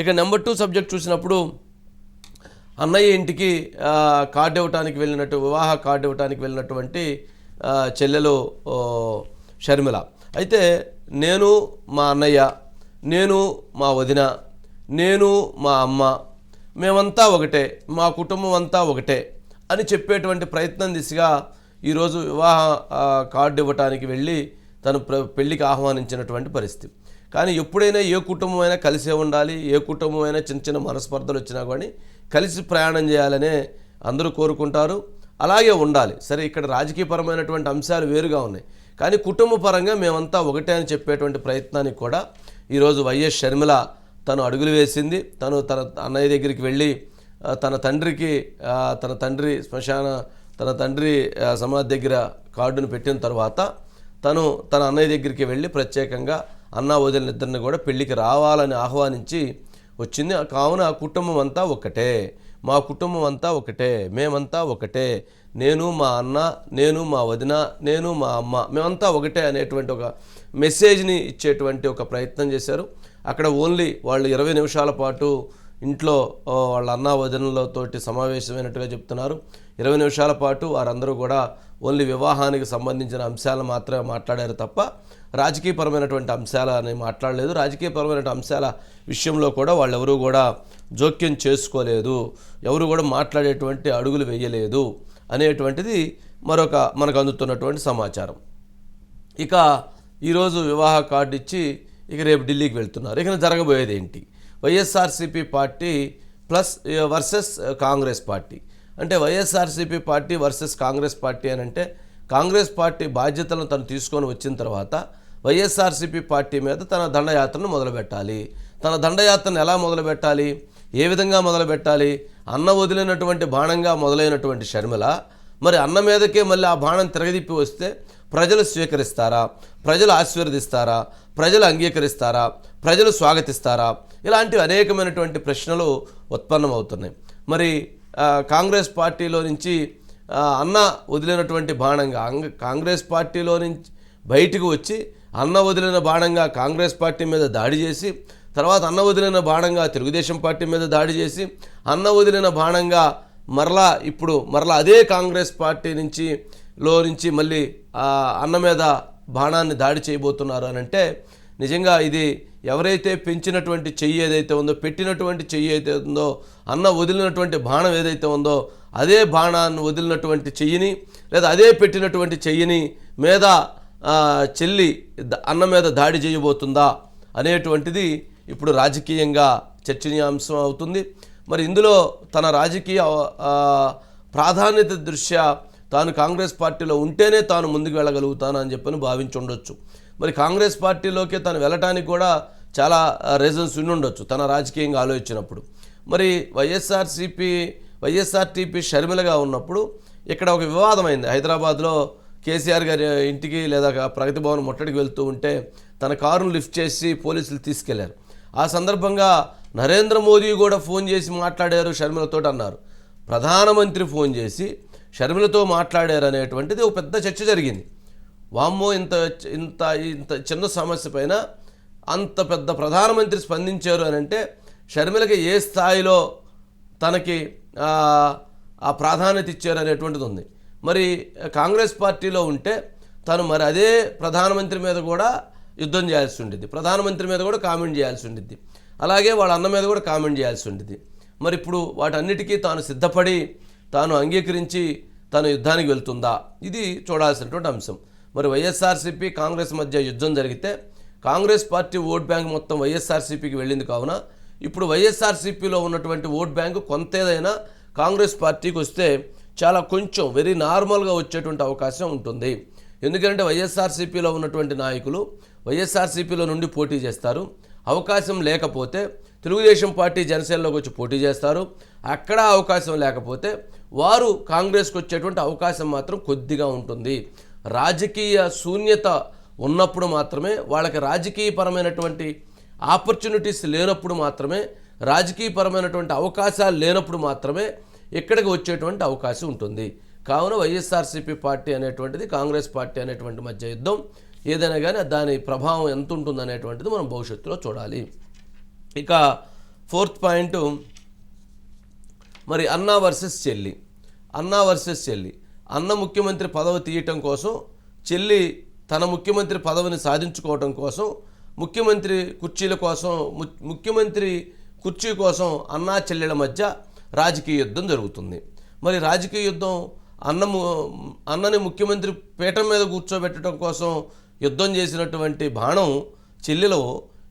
ఇక number two subject చూసినప్పుడు అన్నయ్య ఇంటికి కార్డు ఇవ్వటానికి వెళ్ళినట్టు వివాహ కార్డు ఇవ్వటానికి వెళ్ళినటువంటి చెల్లెలు షర్మిల. అయితే నేను మా అన్నయ్య నేను మా వదిన నేను మా అమ్మ మేమంతా ఒకటే మా కుటుంబం అంతా ఒకటే అని చెప్పేటువంటి ప్రయత్నం దిశగా ఈరోజు వివాహ కార్డు ఇవ్వటానికి వెళ్ళి తను ప్ర పెళ్ళికి ఆహ్వానించినటువంటి పరిస్థితి. కానీ ఎప్పుడైనా ఏ కుటుంబం అయినా కలిసే ఉండాలి ఏ కుటుంబం అయినా చిన్న చిన్న మనస్పర్ధలు వచ్చినా కానీ కలిసి ప్రయాణం చేయాలనే అందరూ కోరుకుంటారు. అలాగే ఉండాలి. సరే ఇక్కడ రాజకీయపరమైనటువంటి అంశాలు వేరుగా ఉన్నాయి. కానీ కుటుంబ పరంగా మేమంతా ఒకటే అని చెప్పేటువంటి ప్రయత్నానికి కూడా ఈరోజు వైఎస్ షర్మిల తను అడుగులు వేసింది. తను తన అన్నయ్య దగ్గరికి వెళ్ళి తన తండ్రికి తన తండ్రి శ్మశాన తన తండ్రి సమాధి దగ్గర కార్డును పెట్టిన తర్వాత తను తన అన్నయ్య దగ్గరికి వెళ్ళి ప్రత్యేకంగా అన్న వదిలినిద్దరిని కూడా పెళ్ళికి రావాలని ఆహ్వానించి వచ్చింది. కావున ఆ కుటుంబం అంతా ఒకటే. మా కుటుంబం అంతా ఒకటే. మేమంతా ఒకటే. నేను మా అన్న నేను మా వదిన నేను మా అమ్మ మేమంతా ఒకటే అనేటువంటి ఒక మెసేజ్ని ఇచ్చేటువంటి ఒక ప్రయత్నం చేశారు. అక్కడ ఓన్లీ వాళ్ళు ఇరవై నిమిషాల పాటు ఇంట్లో వాళ్ళ అన్న వదినలతోటి సమావేశమైనట్టుగా చెప్తున్నారు. ఇరవై నిమిషాల పాటు వారందరూ కూడా ఓన్లీ వివాహానికి సంబంధించిన అంశాలను మాత్రమే మాట్లాడారు తప్ప రాజకీయపరమైనటువంటి అంశాలని మాట్లాడలేదు. రాజకీయపరమైన అంశాల విషయంలో కూడా వాళ్ళెవరూ కూడా జోక్యం చేసుకోలేదు. ఎవరు కూడా మాట్లాడేటువంటి అడుగులు వేయలేదు అనేటువంటిది మరొక మనకు అందుతున్నటువంటి సమాచారం. ఇక ఈరోజు వివాహ కార్డు ఇచ్చి ఇక రేపు ఢిల్లీకి వెళ్తున్నారు. ఇక జరగబోయేది ఏంటి? YSRCP party plus versus Congress party. అంటే YSRCP party versus Congress party అని అంటే కాంగ్రెస్ పార్టీ బాధ్యతలను తను తీసుకొని వచ్చిన తర్వాత వైఎస్ఆర్సీపీ పార్టీ మీద తన దండయాత్రను మొదలుపెట్టాలి. తన దండయాత్రను ఎలా మొదలుపెట్టాలి? ఏ విధంగా మొదలుపెట్టాలి? అన్న వదిలినటువంటి బాణంగా మొదలైనటువంటి షర్మిల మరి అన్న మీదకే మళ్ళీ ఆ బాణం తిరగదిప్పి వస్తే ప్రజలు స్వీకరిస్తారా? ప్రజలు ఆశీర్వదిస్తారా? ప్రజలు అంగీకరిస్తారా? ప్రజలు స్వాగతిస్తారా? ఇలాంటివి అనేకమైనటువంటి ప్రశ్నలు ఉత్పన్నమవుతున్నాయి. మరి కాంగ్రెస్ పార్టీలో నుంచి అన్న వదిలినటువంటి బాణంగా కాంగ్రెస్ పార్టీలో నుంచి బయటకు వచ్చి అన్న వదిలిన బాణంగా కాంగ్రెస్ పార్టీ మీద దాడి చేసి తర్వాత అన్న వదిలిన బాణంగా తెలుగుదేశం పార్టీ మీద దాడి చేసి అన్న వదిలిన బాణంగా మరలా ఇప్పుడు మరలా అదే కాంగ్రెస్ పార్టీ నుంచి లో నుంచి మళ్ళీ అన్న మీద బాణాన్ని దాడి చేయబోతున్నారు అని అంటే నిజంగా ఇది ఎవరైతే పెంచినటువంటి చెయ్యి ఏదైతే ఉందో పెట్టినటువంటి చెయ్యి అయితే ఉందో అన్న వదిలినటువంటి బాణం ఏదైతే ఉందో అదే బాణాన్ని వదిలినటువంటి చెయ్యిని లేదా అదే పెట్టినటువంటి చెయ్యిని మీద చెల్లి అన్న మీద దాడి చేయబోతుందా అనేటువంటిది ఇప్పుడు రాజకీయంగా చర్చనీయాంశం అవుతుంది. మరి ఇందులో తన రాజకీయ ప్రాధాన్యత దృష్ట్యా తాను కాంగ్రెస్ పార్టీలో ఉంటేనే తాను ముందుకు వెళ్ళగలుగుతాను అని చెప్పని భావించుండొచ్చు. మరి కాంగ్రెస్ పార్టీలోకి తను వెళ్ళటానికి కూడా చాలా రీజన్స్ ఉండొచ్చు తన రాజకీయంగా ఆలోచించినప్పుడు. మరి వైఎస్ఆర్సీపీ వైఎస్ఆర్టీపీ షర్మిలగా ఉన్నప్పుడు ఇక్కడ ఒక వివాదమైంది. హైదరాబాద్లో కేసీఆర్ గారి ఇంటికి లేదా ప్రగతి భవన్ ముట్టడికి వెళ్తూ ఉంటే తన కారును లిఫ్ట్ చేసి పోలీసులు తీసుకెళ్ళారు. ఆ సందర్భంగా నరేంద్ర మోదీ కూడా ఫోన్ చేసి మాట్లాడారు షర్మిలతో అన్నారు. ప్రధానమంత్రి ఫోన్ చేసి షర్మిలతో మాట్లాడారు అనేటువంటిది ఒక పెద్ద చర్చ జరిగింది. వామ్మో ఇంత ఇంత ఇంత చిన్న సమస్య పైన అంత పెద్ద ప్రధానమంత్రి స్పందించారు అని అంటే షర్మిలకి ఏ స్థాయిలో తనకి ఆ, ప్రాధాన్యత ఇచ్చారు అనేటువంటిది ఉంది. మరి కాంగ్రెస్ పార్టీలో ఉంటే తను మరి అదే ప్రధానమంత్రి మీద కూడా యుద్ధం చేయాల్సి ఉండిద్ది. ప్రధానమంత్రి మీద కూడా కామెంట్ చేయాల్సి ఉండిద్ది. అలాగే వాళ్ళ అన్న మీద కూడా కామెంట్ చేయాల్సి ఉండిద్ది. మరి ఇప్పుడు వాటన్నిటికీ తాను సిద్ధపడి తాను అంగీకరించి తాను యుద్ధానికి వెళ్తుందా? ఇది చూడాల్సినటువంటి అంశం. మరి వైఎస్ఆర్సీపీ కాంగ్రెస్ మధ్య యుద్ధం జరిగితే కాంగ్రెస్ పార్టీ ఓట్ బ్యాంక్ మొత్తం వైఎస్ఆర్సీపీకి వెళ్ళింది కావున ఇప్పుడు వైఎస్ఆర్సీపీలో ఉన్నటువంటి ఓట్ బ్యాంకు కొంతేదైనా కాంగ్రెస్ పార్టీకి వస్తే చాలా కొంచెం వెరీ నార్మల్గా వచ్చేటువంటి అవకాశం ఉంటుంది. ఎందుకంటే వైఎస్ఆర్సీపీలో ఉన్నటువంటి నాయకులు వైఎస్ఆర్సీపీలో నుండి పోటీ చేస్తారు. అవకాశం లేకపోతే తెలుగుదేశం పార్టీ జనసేనలోకి వచ్చి పోటీ చేస్తారు. అక్కడ అవకాశం లేకపోతే వారు కాంగ్రెస్కి వచ్చేటువంటి అవకాశం మాత్రం కొద్దిగా ఉంటుంది. రాజకీయ శూన్యత ఉన్నప్పుడు మాత్రమే వాళ్ళకి రాజకీయపరమైనటువంటి ఆపర్చునిటీస్ లేనప్పుడు మాత్రమే రాజకీయపరమైనటువంటి అవకాశాలు లేనప్పుడు మాత్రమే ఇక్కడికి వచ్చేటువంటి అవకాశం ఉంటుంది. కావున వైఎస్ఆర్సీపీ పార్టీ అనేటువంటిది కాంగ్రెస్ పార్టీ అనేటువంటి మధ్య యుద్ధం ఏదైనా కానీ దాని ప్రభావం ఎంత ఉంటుంది అనేటువంటిది మనం భవిష్యత్తులో చూడాలి. ఇక ఫోర్త్ పాయింట్ మరి అన్నా వర్సెస్ చెల్లి. అన్నా వర్సెస్ చెల్లి. అన్న ముఖ్యమంత్రి పదవి తీయటం కోసం చెల్లి తన ముఖ్యమంత్రి పదవిని సాధించుకోవటం కోసం ముఖ్యమంత్రి కుర్చీల కోసం ము- ముఖ్యమంత్రి కుర్చీ కోసం అన్నా చెల్లెల మధ్య రాజకీయ యుద్ధం జరుగుతుంది. మరి రాజకీయ యుద్ధం అన్నము అన్నని ముఖ్యమంత్రి పీఠం మీద కూర్చోబెట్టడం కోసం యుద్ధం చేసినటువంటి బాణం చెల్లెలో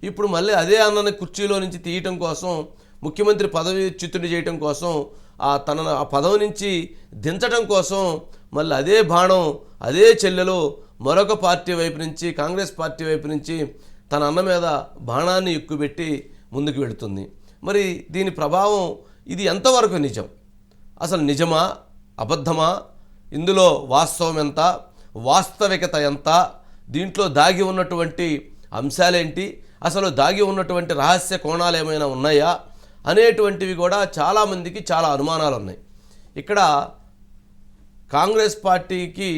ఇప్పుడు మళ్ళీ అదే అన్నని కుర్చీలో నుంచి తీయటం కోసం ముఖ్యమంత్రి పదవి చిత్తుడి చేయటం కోసం ఆ తన ఆ పదవి నుంచి దించడం కోసం మళ్ళీ అదే బాణం అదే చెల్లెలో మరొక పార్టీ వైపు నుంచి కాంగ్రెస్ పార్టీ వైపు నుంచి తన అన్న మీద బాణాన్ని ఎక్కుబెట్టి ముందుకు వెళుతుంది. మరి దీని ప్రభావం ఇది ఎంతవరకు నిజం? అసలు నిజమా? అబద్ధమా? ఇందులో వాస్తవం ఎంత? వాస్తవికత ఎంత? దీంట్లో దాగి ఉన్నటువంటి అంశాలేంటి? అసలు దాగి ఉన్నటువంటి రహస్య కోణాలు ఏమైనా ఉన్నాయా? అనేటువంటివి కూడా చాలామందికి చాలా అనుమానాలు ఉన్నాయి ఇక్కడ కాంగ్రెస్ పార్టీకి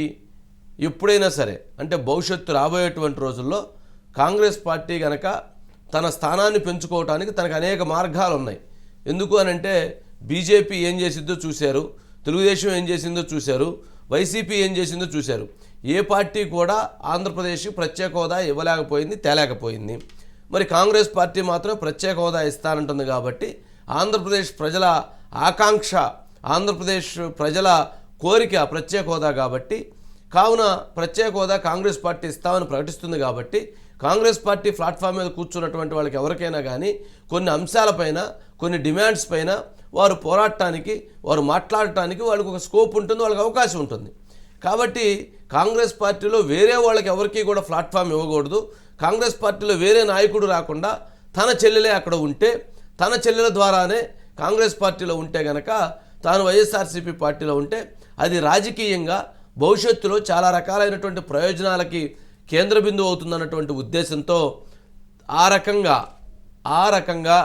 ఎప్పుడైనా సరే అంటే భవిష్యత్తు రాబోయేటువంటి రోజుల్లో కాంగ్రెస్ పార్టీ గనక తన స్థానాన్ని పెంచుకోవటానికి తనకు అనేక మార్గాలు ఉన్నాయి ఎందుకు అని అంటే బీజేపీ ఏం చేసిందో చూశారు తెలుగుదేశం ఏం చేసిందో చూశారు వైసీపీ ఏం చేసిందో చూశారు. ఏ పార్టీ కూడా ఆంధ్రప్రదేశ్ ప్రత్యేక హోదా ఇవ్వలేకపోయింది తేలేకపోయింది. మరి కాంగ్రెస్ పార్టీ మాత్రం ప్రత్యేక హోదా ఇస్తానంటుంది కాబట్టి ఆంధ్రప్రదేశ్ ప్రజల ఆకాంక్ష ఆంధ్రప్రదేశ్ ప్రజల కోరిక ప్రత్యేక హోదా కాబట్టి కావున ప్రత్యేక హోదా కాంగ్రెస్ పార్టీ ఇస్తామని ప్రకటిస్తుంది కాబట్టి కాంగ్రెస్ పార్టీ ప్లాట్ఫామ్ మీద కూర్చున్నటువంటి వాళ్ళకి ఎవరికైనా కానీ కొన్ని అంశాలపైన కొన్ని డిమాండ్స్ పైన వారు పోరాడటానికి వారు మాట్లాడటానికి వాళ్ళకి ఒక స్కోప్ ఉంటుంది వాళ్ళకి అవకాశం ఉంటుంది. కాబట్టి కాంగ్రెస్ పార్టీలో వేరే వాళ్ళకి ఎవరికీ కూడా ప్లాట్ఫామ్ ఇవ్వకూడదు. కాంగ్రెస్ పార్టీలో వేరే నాయకుడు రాకుండా తన చెల్లెలే అక్కడ ఉంటే తన చెల్లెల ద్వారానే కాంగ్రెస్ పార్టీలో ఉంటే గనక తాను వైఎస్ఆర్సీపీ పార్టీలో ఉంటే అది రాజకీయంగా భవిష్యత్తులో చాలా రకాలైనటువంటి ప్రయోజనాలకి కేంద్ర బిందువు అవుతుందన్నటువంటి ఉద్దేశంతో ఆ రకంగా ఆ రకంగా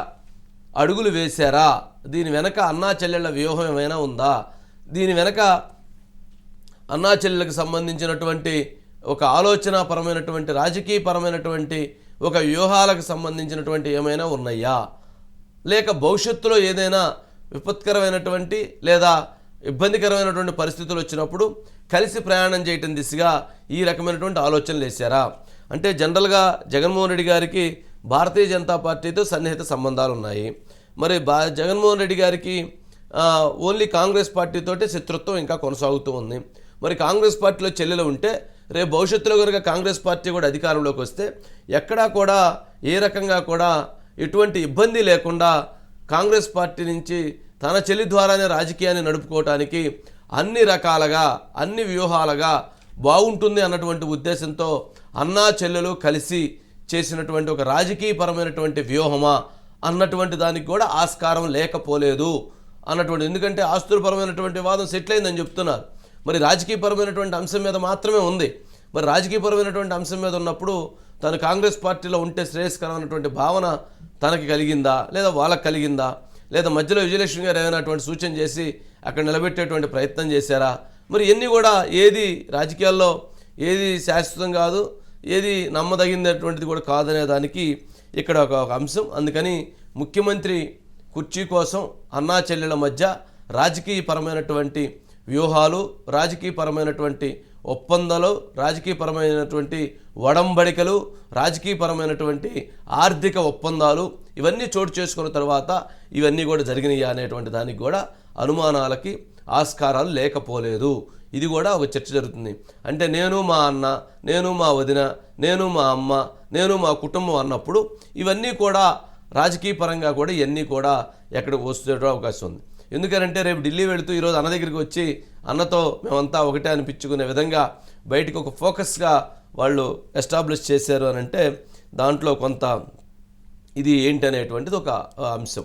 అడుగులు వేశారా? దీని వెనక అన్నా చెల్లెళ్ళ వ్యూహం ఏమైనా ఉందా? దీని వెనక అన్నా చెల్లెలకు సంబంధించినటువంటి ఒక ఆలోచనాపరమైనటువంటి రాజకీయపరమైనటువంటి ఒక వ్యూహాలకు సంబంధించినటువంటి ఏమైనా ఉన్నాయా? లేక భవిష్యత్తులో ఏదైనా విపత్కరమైనటువంటి లేదా ఇబ్బందికరమైనటువంటి పరిస్థితులు వచ్చినప్పుడు కలిసి ప్రయాణం చేయటం దిశగా ఈ రకమైనటువంటి ఆలోచనలు వేశారా? అంటే జనరల్గా జగన్మోహన్ రెడ్డి గారికి భారతీయ జనతా పార్టీతో సన్నిహిత సంబంధాలు ఉన్నాయి. మరి బా జగన్మోహన్ రెడ్డి గారికి ఓన్లీ కాంగ్రెస్ పార్టీతో శత్రుత్వం ఇంకా కొనసాగుతూ ఉంది. మరి కాంగ్రెస్ పార్టీలో చెల్లెలు ఉంటే రేపు భవిష్యత్తులో కనుక కాంగ్రెస్ పార్టీ కూడా అధికారంలోకి వస్తే ఎక్కడా కూడా ఏ రకంగా కూడా ఎటువంటి ఇబ్బంది లేకుండా కాంగ్రెస్ పార్టీ నుంచి తన చెల్లి ద్వారానే రాజకీయాన్ని నడుపుకోవటానికి అన్ని రకాలుగా అన్ని వ్యూహాలుగా బాగుంటుంది అన్నటువంటి ఉద్దేశంతో అన్నా చెల్లెలు కలిసి చేసినటువంటి ఒక రాజకీయపరమైనటువంటి వ్యూహమా అన్నటువంటి దానికి కూడా ఆస్కారం లేకపోలేదు అన్నటువంటి ఎందుకంటే ఆస్తులపరమైనటువంటి వాదం సెటిల్ అయిందని చెప్తున్నారు. మరి రాజకీయపరమైనటువంటి అంశం మీద మాత్రమే ఉంది. మరి రాజకీయపరమైనటువంటి అంశం మీద ఉన్నప్పుడు తను కాంగ్రెస్ పార్టీలో ఉంటే శ్రేయస్కరమైనటువంటి భావన తనకి కలిగిందా? లేదా వాళ్ళకి కలిగిందా? లేదా మధ్యలో విజయలక్ష్మి గారు ఏమైనాటువంటి సూచన చేసి అక్కడ నిలబెట్టేటువంటి ప్రయత్నం చేశారా? మరి ఇవన్నీ కూడా ఏది రాజకీయాల్లో ఏది శాశ్వతం కాదు ఏది నమ్మదగినటువంటిది కూడా కాదనే దానికి ఇక్కడ ఒక ఒక అంశం. అందుకని ముఖ్యమంత్రి కుర్చీ కోసం అన్నా చెల్లెల మధ్య రాజకీయపరమైనటువంటి వ్యూహాలు రాజకీయపరమైనటువంటి ఒప్పందాలు రాజకీయపరమైనటువంటి వడంబడికలు రాజకీయపరమైనటువంటి ఆర్థిక ఒప్పందాలు ఇవన్నీ చోటు చేసుకున్న తర్వాత ఇవన్నీ కూడా జరిగినాయా అనేటువంటి దానికి కూడా అనుమానాలకి ఆస్కారాలు లేకపోలేదు. ఇది కూడా ఒక చర్చ జరుగుతుంది. అంటే నేను మా అన్న నేను మా వదిన నేను మా అమ్మ నేను మా కుటుంబం అన్నప్పుడు ఇవన్నీ కూడా రాజకీయ పరంగా కూడా ఇవన్నీ కూడా ఎక్కడికి వస్తే అవకాశం ఉంది. ఎందుకంటే రేపు ఢిల్లీ వెళుతూ ఈరోజు అన్న దగ్గరికి వచ్చి అన్నతో మేమంతా ఒకటే అనిపించుకునే విధంగా బయటికి ఒక ఫోకస్గా వాళ్ళు ఎస్టాబ్లిష్ చేశారు అని అంటే దాంట్లో కొంత ఇది ఏంటి అనేటువంటిది ఒక అంశం.